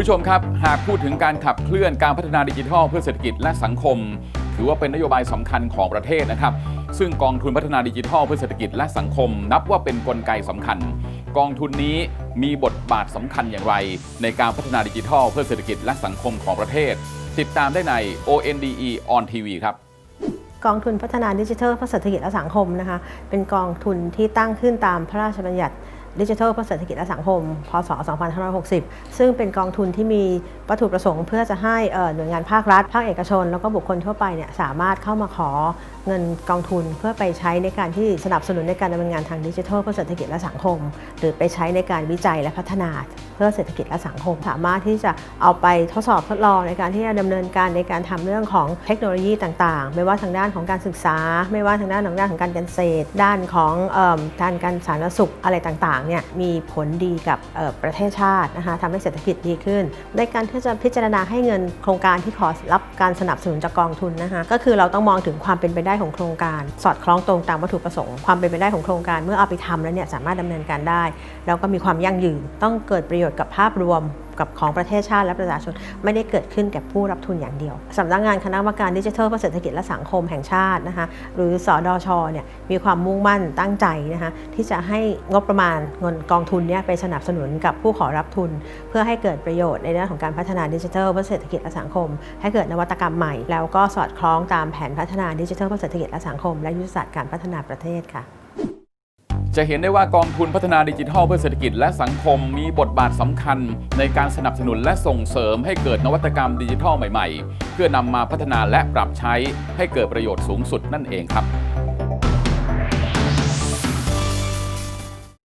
ผู้ชมครับ หากพูดถึงการขับเคลื่อนการพัฒนาดิจิทัลเพื่อเศรษฐกิจและสังคม ถือว่าเป็นนโยบายสำคัญของประเทศนะครับ ซึ่งกองทุนพัฒนาดิจิทัลเพื่อเศรษฐกิจและสังคม นับว่าเป็นกลไกสำคัญ กองทุนนี้มีบทบาทสำคัญอย่างไร ในการพัฒนาดิจิทัลเพื่อเศรษฐกิจและสังคมของประเทศ ติดตามได้ใน ONDE on TV ครับกองทุนพัฒนาดิจิทัลเพื่อเศรษฐกิจและสังคมนะคะเป็นกองทุนที่ตั้งขึ้นตามพระราชบัญญัติ ดิจิทัลเพื่อเศรษฐกิจและสังคม พศ 2560 ซึ่งเป็นกองทุนที่มีวัตถุประสงค์ เพื่อจะให้หน่วยงานภาครัฐ ภาคเอกชน แล้วก็บุคคลทั่วไปเนี่ยสามารถเข้ามาขอเงินกองทุนเพื่อไปใช้ในการที่สนับสนุนในการดำเนินงานทางดิจิทัลเพื่อเศรษฐกิจและสังคม หรือไปใช้ในการวิจัยและพัฒนา เพื่อเศรษฐกิจและสังคม สามารถที่จะเอาไปทดสอบทดลองในการที่จะดำเนินการในการทำเรื่องของเทคโนโลยีต่างๆ ไม่ว่าทางด้านของการศึกษา ไม่ว่าทางด้านของด้านของการเกษตร ด้านของด้านการสาธารณสุขอะไรต่างๆเนี่ยมีผลดีกับประเทศชาตินะคะทำให้เศรษฐกิจดีขึ้น ในการที่จะพิจารณาให้เงินโครงการที่ขอรับการสนับสนุนจากกองทุนนะคะก็คือเราต้องมองถึงความเป็นไปได้ของโครงการ สอดคล้องตรงตามวัตถุประสงค์ ความเป็นไปได้ของโครงการเมื่อเอาไปทำแล้วเนี่ยสามารถดำเนินการได้ แล้วก็มีความยั่งยืนต้องเกิดประโยชน์กับภาพรวมกับของประเทศชาติและประชาชน ไม่ได้เกิดขึ้นแก่ผู้รับทุนอย่างเดียวสำนักงานคณะกรรมการดิจิทัลเพื่อเศรษฐกิจและสังคมแห่งชาตินะคะหรือสอดชเนี่ยมีความมุ่งมั่นตั้งใจนะคะที่จะให้งบประมาณเงินกองทุนเนี่ยไปสนับสนุนกับผู้ขอรับทุน เพื่อให้เกิดประโยชน์ในด้านของการพัฒนาดิจิทัลเพื่อเศรษฐกิจและสังคม ให้เกิดนวัตกรรมใหม่ แล้วก็สอดคล้องตามแผนพัฒนาดิจิทัลเพื่อเศรษฐกิจและสังคม และยุทธศาสตร์การพัฒนาประเทศค่ะ จะเห็นได้ว่ากองทุนพัฒนาดิจิทัลเพื่อเศรษฐกิจและสังคมมีบทบาทสำคัญ ในการสนับสนุนและส่งเสริมให้เกิดนวัตกรรมดิจิทัลใหม่ๆ เพื่อนำมาพัฒนาและปรับใช้ให้เกิดประโยชน์สูงสุดนั่นเองครับ